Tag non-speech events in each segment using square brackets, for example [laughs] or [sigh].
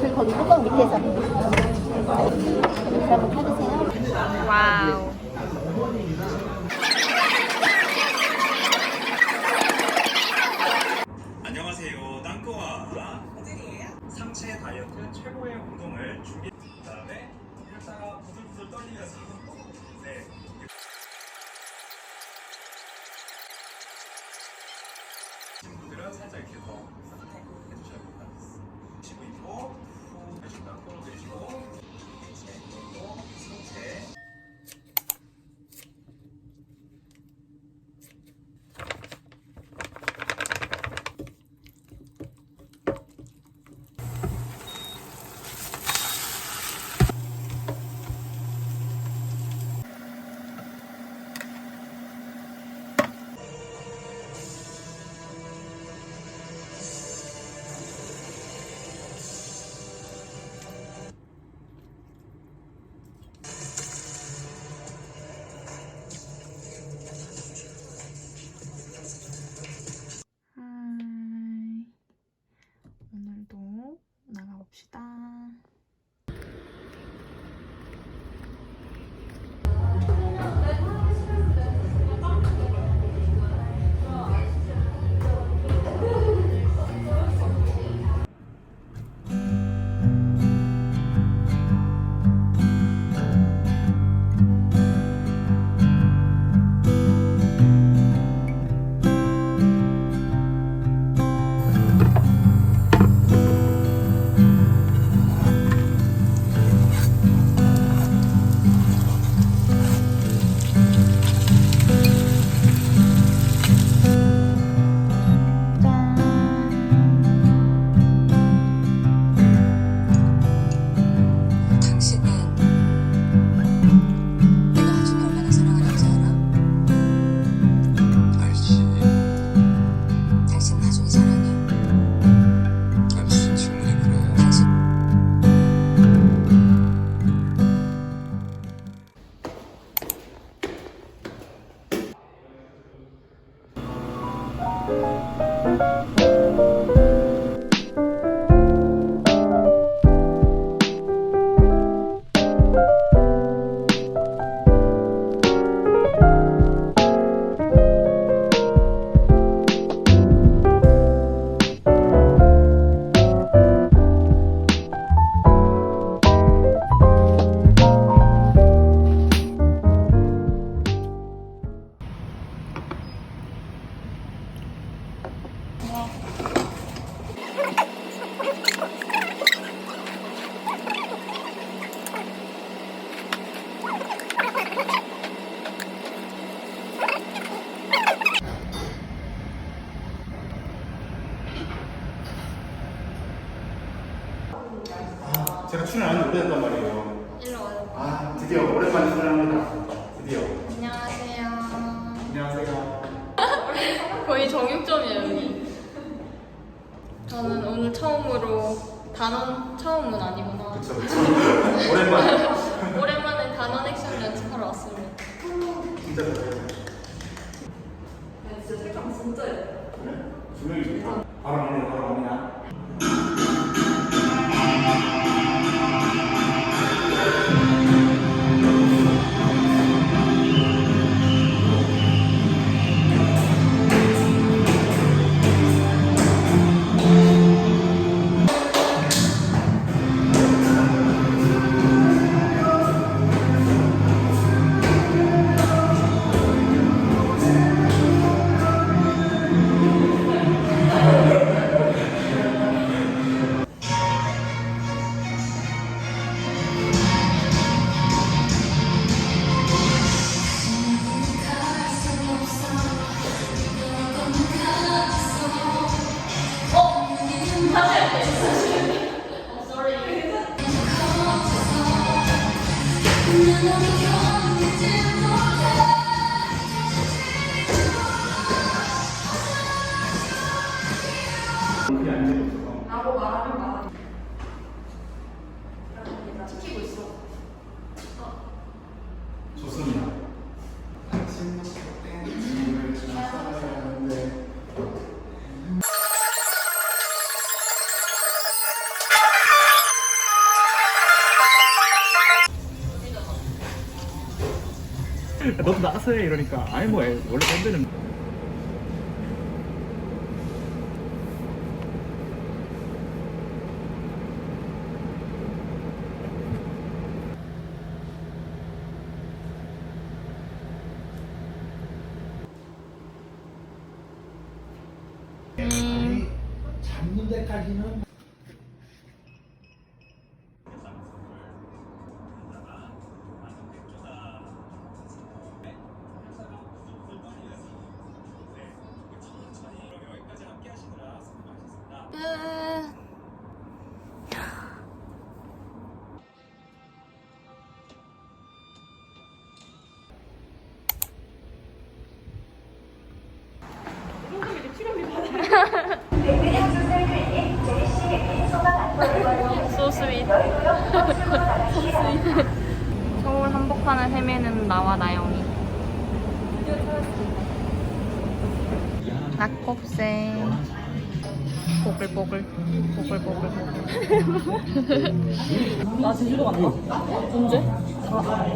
그 거기 뚜껑 밑에서 한번 펴주세요. 와우. 안녕하세요. 땅꺼와 상체 다이어트 최고의 운동을 준비. 그 다음에 이랬다가 부들부들 떨리면서 네. 오래됐단 말이에요. 일로 와요. 아, 드디어 오랜만에 출연합니다. 드디어. 안녕하세요. 안녕하세요. [laughs] 거의 정육점이에요, 여기. 저는 오늘 처음으로 단원 처음은 아니구나. 그쵸, 그쵸. [laughs] 오랜만에. [laughs] 오랜만에 단원 액션 연습하러 왔습니다. 진짜 잘해요. 진짜 색감 진짜 예뻐. 그래? 조명이 좋다. 갑니다, 바로 그게 너도 나가서 해 이러니까. 아니 뭐 애- 원래 밴드는 잡는 데까지는 so sweet. so sweet. 서울 한복판을 헤매는 나와 나영이. 낙곱새. 보글보글. 보글보글. 나 제주도 간다. 언제?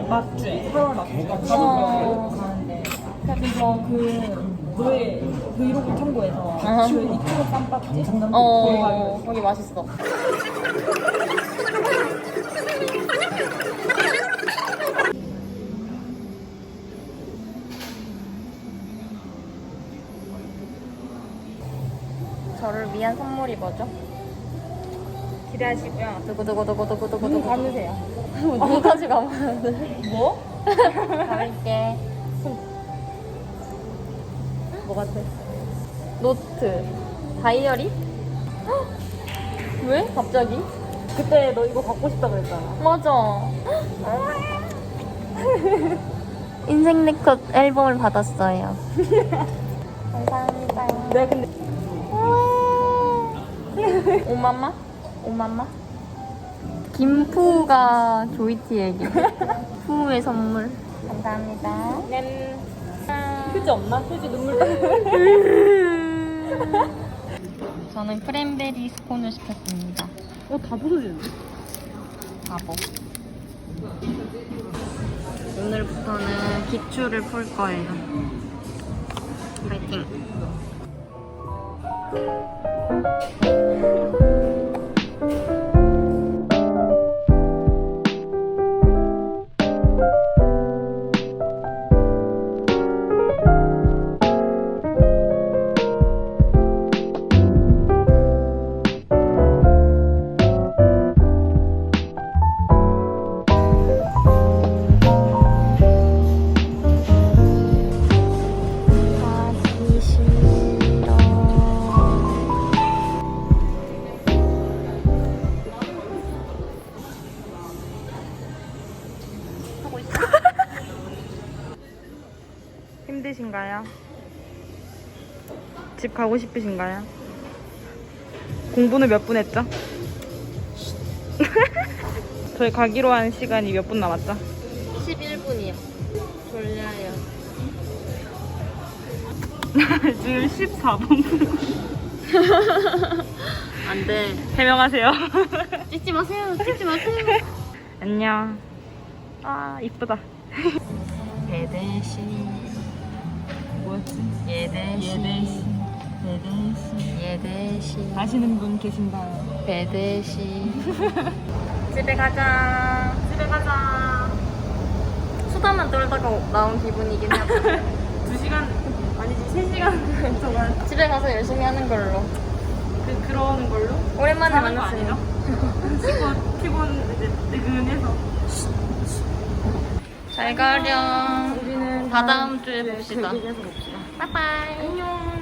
맞지? 8월 맞지? 가족 어. 가는데. 그래서 그 너의 브이로그 참고해서 어허. 그 이쪽으로 쌈밥집? 어, 거기 맛있어. 저를 위한 선물이 뭐죠? 기대하시고요. 두구두구두구두구두구. 눈 감으세요. [laughs] 눈까지 감았는데. 뭐? [laughs] 감을게. 뭐 같아? 노트. 다이어리? 헉! 왜? 갑자기? 그때 너 이거 갖고 싶다 그랬잖아. 맞아. 인생 네컷 앨범을 받았어요. 감사합니다. 내가 근데 오마마? 오마마? 김푸가 조이티에게 [laughs] 푸의 선물. 감사합니다. 휴지 없나? 휴지 눈물 [laughs] 저는 크랜베리 스콘을 시켰습니다. 어, 다 부서지는데? 바보. 오늘부터는 기출을 풀 거예요. 파이팅. 힘드신가요? 집 가고 싶으신가요? 공부는 몇 분 했죠? [laughs] 저희 가기로 한 시간이 몇 분 남았죠? 11분이요. 졸려요. [laughs] 지금 14분. [laughs] 안 돼. 해명하세요. 찍지 마세요. 찍지 마세요. 안녕. 아, 이쁘다. 예대시. 뭐였지? 예대시. 아시는 분 계신가요? 배대시. [laughs] 집에 가자. 집에 가자. 수다만 떨다가 나온 기분이긴 해요. [laughs] 2시간, 아니지, 3시간 [laughs] 동안 집에 가서 열심히 하는 걸로. 그, 그러는 걸로? 오랜만에 거 만났으니. 피곤, 피곤, 이제, 느근해서. 잘 가렴. 우리는 다 다음 주에 봅시다. 계획에서 봅시다. 빠이 빠이. 안녕.